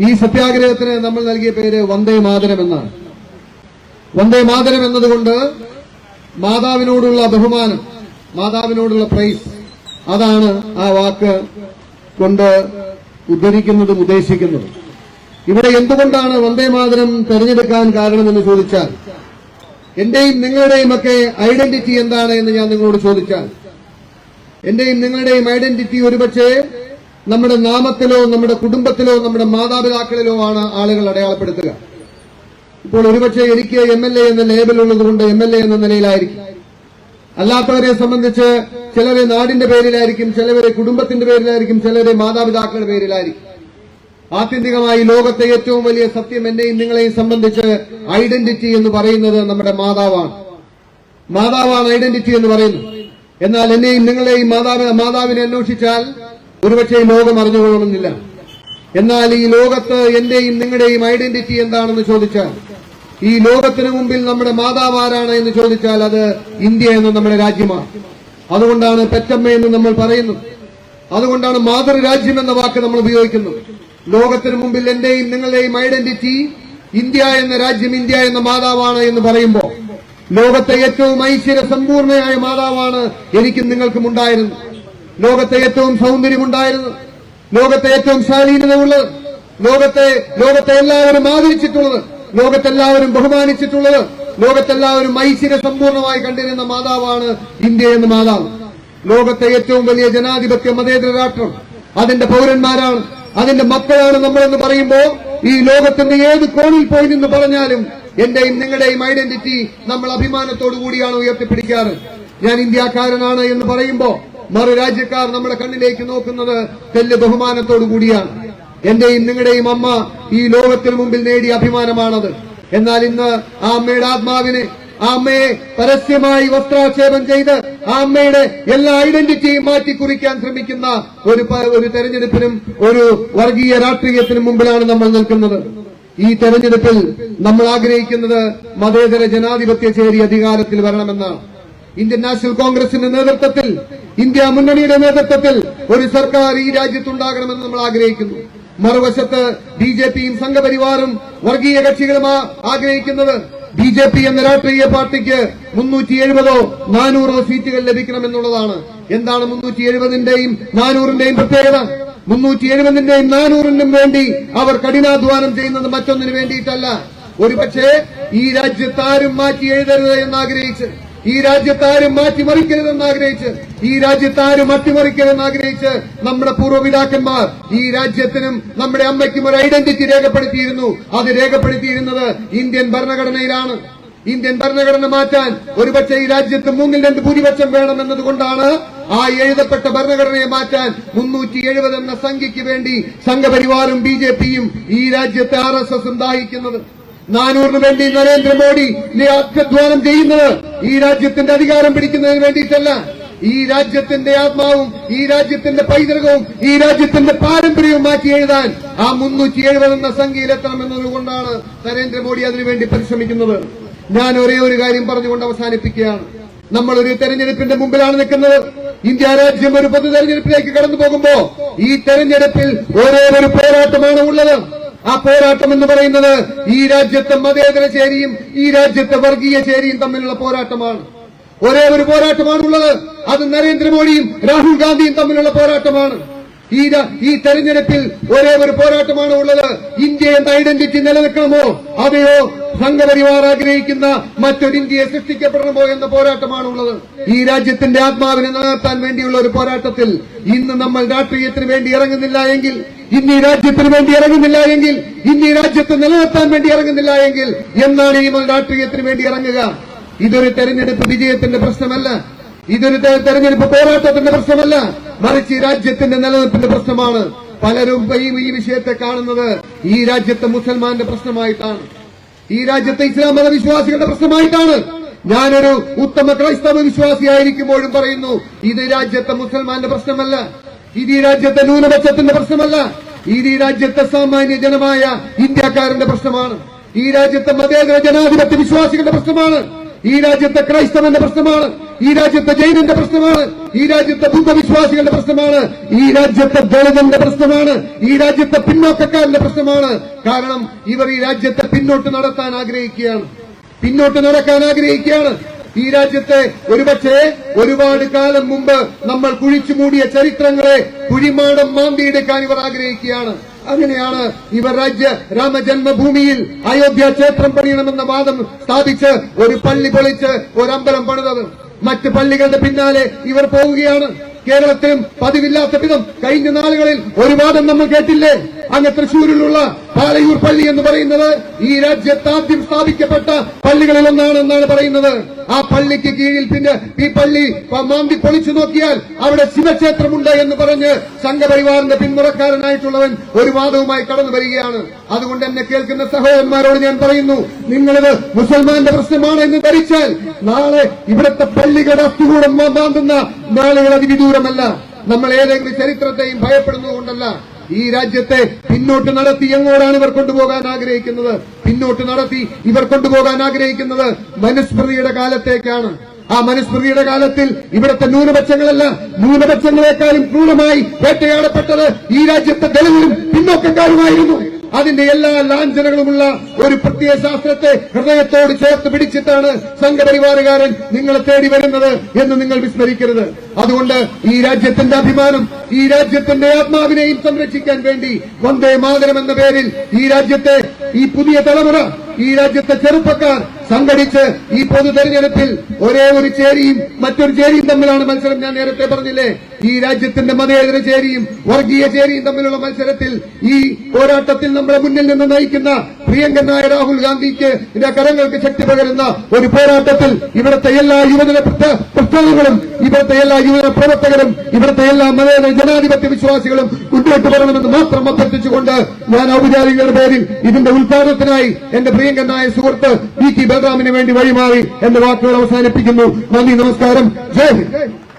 ഈ സത്യാഗ്രഹത്തിന് നമ്മൾ നൽകിയ പേര് വന്ദേ മാതരം എന്നാണ്. വന്ദേ മാതരം എന്നതുകൊണ്ട് മാതാവിനോടുള്ള ബഹുമാനം മാതാവിനോടുള്ള പ്രൈസ് അതാണ് ആ വാക്ക് കൊണ്ട് ഉദ്ധരിക്കുന്നതും ഉദ്ദേശിക്കുന്നതും. ഇവിടെ എന്തുകൊണ്ടാണ് വന്ദേ മാതരം തെരഞ്ഞെടുക്കാൻ കാരണമെന്ന് ചോദിച്ചാൽ എന്റെയും നിങ്ങളുടെയും ഒക്കെ ഐഡന്റിറ്റി എന്താണ് എന്ന് ഞാൻ നിങ്ങളോട് ചോദിച്ചാൽ എന്റെയും നിങ്ങളുടെയും ഐഡന്റിറ്റി ഒരുപക്ഷെ നമ്മുടെ നാമത്തിലോ നമ്മുടെ കുടുംബത്തിലോ നമ്മുടെ മാതാപിതാക്കളിലോ ആണ് ആളുകൾ അടയാളപ്പെടുത്തുക. ഇപ്പോൾ ഒരുപക്ഷെ എനിക്ക് എം എൽ എ എന്ന ലേബൽ ഉള്ളതുകൊണ്ട് എം എൽ എ എന്ന നിലയിലായിരിക്കും. അല്ലാത്തവരെ സംബന്ധിച്ച് ചിലരെ നാടിന്റെ പേരിലായിരിക്കും ചിലവരെ കുടുംബത്തിന്റെ പേരിലായിരിക്കും ചിലരെ മാതാപിതാക്കളുടെ പേരിലായിരിക്കും. ആത്യന്തികമായി ലോകത്തെ ഏറ്റവും വലിയ സത്യം എന്നെയും നിങ്ങളെയും സംബന്ധിച്ച് ഐഡന്റിറ്റി എന്ന് പറയുന്നത് നമ്മുടെ മാതാവാണ്. മാതാവാണ് ഐഡന്റിറ്റി എന്ന് പറയുന്നത്. എന്നാൽ എന്നെയും നിങ്ങളെയും മാതാവിനെ അന്വേഷിച്ചാൽ ഒരുപക്ഷെ ലോകം അറിഞ്ഞുകൊള്ളണമെന്നില്ല. എന്നാൽ ഈ ലോകത്ത് എന്റെയും നിങ്ങളുടെയും ഐഡന്റിറ്റി എന്താണെന്ന് ചോദിച്ചാൽ ഈ ലോകത്തിന് മുമ്പിൽ നമ്മുടെ മാതാവ് ആരാണ് എന്ന് ചോദിച്ചാൽ അത് ഇന്ത്യ എന്ന നമ്മുടെ രാജ്യമാണ്. അതുകൊണ്ടാണ് പെറ്റമ്മ എന്ന് നമ്മൾ പറയുന്നത്. അതുകൊണ്ടാണ് മാതൃരാജ്യം എന്ന വാക്ക് നമ്മൾ ഉപയോഗിക്കുന്നത്. ലോകത്തിന് മുമ്പിൽ എന്റെയും നിങ്ങളുടെയും ഐഡന്റിറ്റി ഇന്ത്യ എന്ന രാജ്യം ഇന്ത്യ എന്ന മാതാവാണ് എന്ന് പറയുമ്പോൾ ലോകത്തെ ഏറ്റവും ഐശ്വര്യ സമ്പൂർണയായ മാതാവാണ് എനിക്കും നിങ്ങൾക്കും ഉണ്ടായിരുന്നത്. ലോകത്തെ ഏറ്റവും സൗന്ദര്യമുണ്ടായിരുന്നത് ലോകത്തെ ഏറ്റവും ശാലീനതയുള്ളത് ലോകത്തെ ലോകത്തെ എല്ലാവരും ആദരിച്ചിട്ടുള്ളത് ലോകത്തെല്ലാവരും ബഹുമാനിച്ചിട്ടുള്ളത് ലോകത്തെല്ലാവരും ഐശ്വര്യ സമ്പൂർണമായി കണ്ടിരുന്ന മാതാവാണ് ഇന്ത്യ എന്ന മാതാവ്. ലോകത്തെ ഏറ്റവും വലിയ ജനാധിപത്യ മതേതര രാഷ്ട്രം അതിന്റെ പൗരന്മാരാണ് അതിന്റെ മക്കളാണ് നമ്മളെന്ന് പറയുമ്പോൾ ഈ ലോകത്തിന്റെ ഏത് കോണിൽ പോയി നിന്ന് പറഞ്ഞാലും എന്റെയും നിങ്ങളുടെയും ഐഡന്റിറ്റി നമ്മൾ അഭിമാനത്തോടു കൂടിയാണ് ഉയർത്തിപ്പിടിക്കാറ്. ഞാൻ ഇന്ത്യക്കാരനാണ് എന്ന് പറയുമ്പോ മറു രാജ്യക്കാർ നമ്മുടെ കണ്ണിലേക്ക് നോക്കുന്നത് തെല്ല് ബഹുമാനത്തോടു കൂടിയാണ്. എന്റെയും നിങ്ങളുടെയും അമ്മ ഈ ലോകത്തിന് മുമ്പിൽ നേടിയ അഭിമാനമാണത്. എന്നാൽ ഇന്ന് ആ അമ്മയുടെ ആത്മാവിനെ ആ അമ്മയെ പരസ്യമായി വസ്ത്രാക്ഷേപം ചെയ്ത് ആ അമ്മയുടെ എല്ലാ ഐഡന്റിറ്റിയും മാറ്റി കുറിക്കാൻ ശ്രമിക്കുന്ന ഒരു ഒരു തെരഞ്ഞെടുപ്പിനും ഒരു വർഗീയ രാഷ്ട്രീയത്തിനും മുമ്പിലാണ് നമ്മൾ നിൽക്കുന്നത്. ഈ തെരഞ്ഞെടുപ്പിൽ നമ്മൾ ആഗ്രഹിക്കുന്നത് മതേതര ജനാധിപത്യ ചേരി അധികാരത്തിൽ വരണമെന്നാണ്. ഇന്ത്യൻ നാഷണൽ കോൺഗ്രസിന്റെ നേതൃത്വത്തിൽ ഇന്ത്യ മുന്നണിയുടെ നേതൃത്വത്തിൽ ഒരു സർക്കാർ ഈ രാജ്യത്തുണ്ടാകണമെന്ന് നമ്മൾ ആഗ്രഹിക്കുന്നു. മറുവശത്ത് ബി ജെ പിയും സംഘപരിവാറും വർഗീയ കക്ഷികളും ആഗ്രഹിക്കുന്നത് ബി ജെ പി എന്ന രാഷ്ട്രീയ പാർട്ടിക്ക് മുന്നൂറ്റി എഴുപതോ നാനൂറോ സീറ്റുകൾ ലഭിക്കണമെന്നുള്ളതാണ്. എന്താണ് മുന്നൂറ്റി എഴുപതിന്റെയും നാനൂറിന്റെയും പ്രത്യേകത? മുന്നൂറ്റി എഴുപതിന്റെയും നാനൂറിനും വേണ്ടി അവർ കഠിനാധ്വാനം ചെയ്യുന്നത് മറ്റൊന്നിനു വേണ്ടിയിട്ടല്ല. ഒരുപക്ഷെ ഈ രാജ്യത്താരും മാറ്റി എഴുതരുത് എന്ന് ആഗ്രഹിച്ച് ഈ രാജ്യത്താരും മാറ്റിമറിക്കരുതെന്ന് ആഗ്രഹിച്ച് ഈ രാജ്യത്താരും അട്ടിമറിക്കരുതെന്ന് ആഗ്രഹിച്ച് നമ്മുടെ പൂർവപിതാക്കന്മാർ ഈ രാജ്യത്തിനും നമ്മുടെ അമ്മയ്ക്കും ഒരു ഐഡന്റിറ്റി രേഖപ്പെടുത്തിയിരുന്നു. അത് രേഖപ്പെടുത്തിയിരുന്നത് ഇന്ത്യൻ ഭരണഘടനയിലാണ്. ഇന്ത്യൻ ഭരണഘടന മാറ്റാൻ ഒരുപക്ഷെ ഈ രാജ്യത്ത് മൂന്നിൽ രണ്ട് ഭൂരിപക്ഷം വേണമെന്നതുകൊണ്ടാണ് ആ എഴുതപ്പെട്ട ഭരണഘടനയെ മാറ്റാൻ മുന്നൂറ്റി എഴുപത് എന്ന സംഖ്യയ്ക്ക് വേണ്ടി സംഘപരിവാറും ബി ഈ രാജ്യത്തെ ആർ എസ് എസും ദാഹിക്കുന്നത്. നാനൂറിന് വേണ്ടി നരേന്ദ്രമോദി ആത്മധ്വാനം ചെയ്യുന്നത് ഈ രാജ്യത്തിന്റെ അധികാരം പിടിക്കുന്നതിന് വേണ്ടിയിട്ടല്ല. ഈ രാജ്യത്തിന്റെ ആത്മാവും ഈ രാജ്യത്തിന്റെ പൈതൃകവും ഈ രാജ്യത്തിന്റെ പാരമ്പര്യവും മാറ്റി എഴുതാൻ ആ മുന്നൂറ്റി എഴുപത് എന്ന സംഖ്യയിലെത്തണം എന്നതുകൊണ്ടാണ് നരേന്ദ്രമോദി അതിനുവേണ്ടി പരിശ്രമിക്കുന്നത്. ഞാൻ ഒരേ ഒരു കാര്യം പറഞ്ഞുകൊണ്ട് അവസാനിപ്പിക്കുകയാണ്. നമ്മൾ ഒരു തെരഞ്ഞെടുപ്പിന്റെ മുമ്പിലാണ് നിൽക്കുന്നത്. ഇന്ത്യ രാജ്യം ഒരു പൊതു തെരഞ്ഞെടുപ്പിലേക്ക് കടന്നു പോകുമ്പോ ഈ തെരഞ്ഞെടുപ്പിൽ ഒരേ ഒരു പോരാട്ടമാണ് ഉള്ളത്. ആ പോരാട്ടം എന്ന് പറയുന്നത് ഈ രാജ്യത്തെ മതേതര ചേരിയും ഈ രാജ്യത്തെ വർഗീയ ചേരിയും തമ്മിലുള്ള പോരാട്ടമാണ്. ഒരേ ഒരു പോരാട്ടമാണുള്ളത്. അത് നരേന്ദ്രമോദിയും രാഹുൽ ഗാന്ധിയും തമ്മിലുള്ള പോരാട്ടമാണ്. ഈ ഈ തെരഞ്ഞെടുപ്പിൽ ഒരേ ഒരു പോരാട്ടമാണ് ഉള്ളത് ഇന്ത്യ എന്ന ഐഡന്റിറ്റി നിലനിൽക്കണമോ? അതെയോ? സംഘപരിവാർ ആഗ്രഹിക്കുന്ന മറ്റൊരു ഇന്ത്യയെ സൃഷ്ടിക്കപ്പെടണമോ എന്ന പോരാട്ടമാണ് ഉള്ളത് ഈ രാജ്യത്തിന്റെ ആത്മാവിനെ നിലനിർത്താൻ വേണ്ടിയുള്ള ഒരു പോരാട്ടത്തിൽ ഇന്ന് നമ്മൾ രാഷ്ട്രീയത്തിന് വേണ്ടി ഇറങ്ങുന്നില്ല എങ്കിൽ ഇന്ന് ഈ രാജ്യത്തിന് വേണ്ടി ഇറങ്ങുന്നില്ല എങ്കിൽ ഇന്ന് ഈ രാജ്യത്ത് നിലനിർത്താൻ വേണ്ടി ഇറങ്ങുന്നില്ല എങ്കിൽ എന്നാണ് ഈ രാഷ്ട്രീയത്തിന് വേണ്ടി ഇറങ്ങുക. ഇതൊരു തെരഞ്ഞെടുപ്പ് വിജയത്തിന്റെ പ്രശ്നമല്ല. ഇതൊരു തെരഞ്ഞെടുപ്പ് പോരാട്ടത്തിന്റെ പ്രശ്നമല്ല. മറിച്ച് രാജ്യത്തിന്റെ നിലനിൽപ്പിന്റെ പ്രശ്നമാണ്. പലരും ഈ വിഷയത്തെ കാണുന്നത് ഈ രാജ്യത്തെ മുസൽമാന്റെ പ്രശ്നമായിട്ടാണ്. ഈ രാജ്യത്തെ ഇസ്ലാം മത വിശ്വാസികളുടെ പ്രശ്നമായിട്ടാണ്. ഞാനൊരു ഉത്തമ ക്രൈസ്തവ വിശ്വാസിയായിരിക്കുമ്പോഴും പറയുന്നു ഇത് രാജ്യത്തെ മുസൽമാന്റെ പ്രശ്നമല്ല. ഇത് ഈ രാജ്യത്തെ ന്യൂനപക്ഷത്തിന്റെ പ്രശ്നമല്ല. ഇത് ഈ രാജ്യത്തെ സാമാന്യ ജനമായ ഇന്ത്യക്കാരന്റെ പ്രശ്നമാണ്. ഈ രാജ്യത്തെ മതേതര ജനാധിപത്യ വിശ്വാസികളുടെ പ്രശ്നമാണ്. ഈ രാജ്യത്തെ ക്രൈസ്തവന്റെ പ്രശ്നമാണ് ഈ രാജ്യത്തെ ജൈനന്റെ പ്രശ്നമാണ് ഈ രാജ്യത്തെ ബുദ്ധവിശ്വാസികളുടെ പ്രശ്നമാണ് ഈ രാജ്യത്തെ ദളിതന്റെ പ്രശ്നമാണ് ഈ രാജ്യത്തെ പിന്നോക്കക്കാരന്റെ പ്രശ്നമാണ്. കാരണം ഇവർ ഈ രാജ്യത്തെ പിന്നോട്ട് നടത്താൻ ആഗ്രഹിക്കുകയാണ്. പിന്നോട്ട് നടക്കാൻ ആഗ്രഹിക്കുകയാണ്. ഈ രാജ്യത്തെ ഒരുപക്ഷെ ഒരുപാട് കാലം മുമ്പ് നമ്മൾ കുഴിച്ചു മൂടിയ ചരിത്രങ്ങളെ കുഴിമാടം മാന്തിയെടുക്കാൻ ഇവർ ആഗ്രഹിക്കുകയാണ്. അങ്ങനെയാണ് ഇവർ രാജ്യ രാമജന്മഭൂമിയിൽ അയോധ്യ ക്ഷേത്രം പണിയണമെന്ന വാദം സ്ഥാപിച്ച് ഒരു പള്ളി പൊളിച്ച് ഒരു അമ്പലം പണിതത്. മറ്റ് പള്ളികളുടെ പിന്നാലെ ഇവർ പോവുകയാണ്. കേരളത്തിലും പതിവില്ലാത്ത വിധം കഴിഞ്ഞ നാളുകളിൽ ഒരു വാദം നമ്മൾ കേട്ടില്ലേ? അങ്ങ് തൃശൂരിലുള്ള പാലയൂർ പള്ളി എന്ന് പറയുന്നത് ഈ രാജ്യത്ത് ആദ്യം സ്ഥാപിക്കപ്പെട്ട പള്ളികളിൽ ഒന്നാണെന്നാണ് പറയുന്നത്. ആ പള്ളിക്ക് കീഴിൽ പിന്നെ ഈ പള്ളി മാന്തി പൊളിച്ചു നോക്കിയാൽ അവിടെ ശിവക്ഷേത്രമുണ്ട് എന്ന് പറഞ്ഞ് സംഘപരിവാറിന്റെ പിന്മുറക്കാരനായിട്ടുള്ളവൻ ഒരു വാദവുമായി കടന്നു വരികയാണ്. അതുകൊണ്ട് എന്നെ കേൾക്കുന്ന സഹോദരന്മാരോട് ഞാൻ പറയുന്നു നിങ്ങളിത് മുസൽമാന്റെ പ്രശ്നമാണ് എന്ന് ധരിച്ചാൽ നാളെ ഇവിടുത്തെ പള്ളികളുടെ അസ്ഥികൂടം മാന്തുന്ന നാളുകൾ അതിവിദൂരമല്ല. നമ്മൾ ഏതെങ്കിലും ചരിത്രത്തെയും ഭയപ്പെടുന്നതുകൊണ്ടല്ല. ഈ രാജ്യത്തെ പിന്നോട്ട് നടത്തി എങ്ങോടാണ് ഇവർ കൊണ്ടുപോകാൻ ആഗ്രഹിക്കുന്നത്? പിന്നോട്ട് നടത്തി ഇവർ കൊണ്ടുപോകാൻ ആഗ്രഹിക്കുന്നത് മനുസ്മൃതിയുടെ കാലത്തേക്കാണ്. ആ മനുസ്മൃതിയുടെ കാലത്തിൽ ഇവിടുത്തെ ന്യൂനപക്ഷങ്ങളല്ല ന്യൂനപക്ഷങ്ങളെക്കാളും ക്രൂരമായി വേട്ടയാടപ്പെട്ടത് ഈ രാജ്യത്തെ ദളിതരും പിന്നോക്കക്കാരുമായിരുന്നു. അതിന്റെ എല്ലാ ലാഞ്ചനകളുമുള്ള ഒരു പ്രത്യയ ശാസ്ത്രത്തെ ഹൃദയത്തോട് ചേർത്ത് പിടിച്ചിട്ടാണ് സംഘപരിവാറുകാരൻ നിങ്ങളെ തേടി വരുന്നത് എന്ന് നിങ്ങൾ വിസ്മരിക്കരുത്. അതുകൊണ്ട് ഈ രാജ്യത്തിന്റെ അഭിമാനം ഈ രാജ്യത്തിന്റെ ആത്മാവിനെയും സംരക്ഷിക്കാൻ വേണ്ടി വന്ദേ മാതരം എന്ന പേരിൽ ഈ രാജ്യത്തെ ഈ പുതിയ തലമുറ ഈ രാജ്യത്തെ ചെറുപ്പക്കാർ സംഘടിച്ച് ഈ പൊതു തെരഞ്ഞെടുപ്പിൽ ഒരേ ഒരു ചേരിയും മറ്റൊരു ചേരിയും തമ്മിലാണ് മത്സരം. ഞാൻ നേരത്തെ പറഞ്ഞില്ലേ ഈ രാജ്യത്തിന്റെ മതേതര ചേരിയും വർഗീയ ചേരിയും തമ്മിലുള്ള മത്സരത്തിൽ ഈ പോരാട്ടത്തിൽ നമ്മളെ മുന്നിൽ നിന്ന് നയിക്കുന്ന പ്രിയങ്കനായ രാഹുൽ ഗാന്ധിക്ക് കരങ്ങൾക്ക് ശക്തി പകരുന്ന ഒരു പോരാട്ടത്തിൽ ഇവിടുത്തെ എല്ലാ യുവജന പ്രസ്ഥ- പ്രസ്ഥാനങ്ങളും ഇവിടുത്തെ എല്ലാ യുവജന പ്രവർത്തകരും ഇവിടുത്തെ എല്ലാ മതേതര ജനാധിപത്യ വിശ്വാസികളും മുന്നോട്ട് വരണമെന്ന് മാത്രം അഭ്യർത്ഥിച്ചുകൊണ്ട് ഞാൻ ഔപചാരികരുടെ പേരിൽ ഇതിന്റെ ഉദ്ഘാടനത്തിനായി എന്റെ പ്രിയങ്കനായ സുഹൃത്ത് വി ടി ബലറാമിന് വേണ്ടി വഴിമാറി എന്റെ വാക്കുകൾ അവസാനിപ്പിക്കുന്നു. നന്ദി നമസ്കാരം. ജയ് ഹിന്ദ്.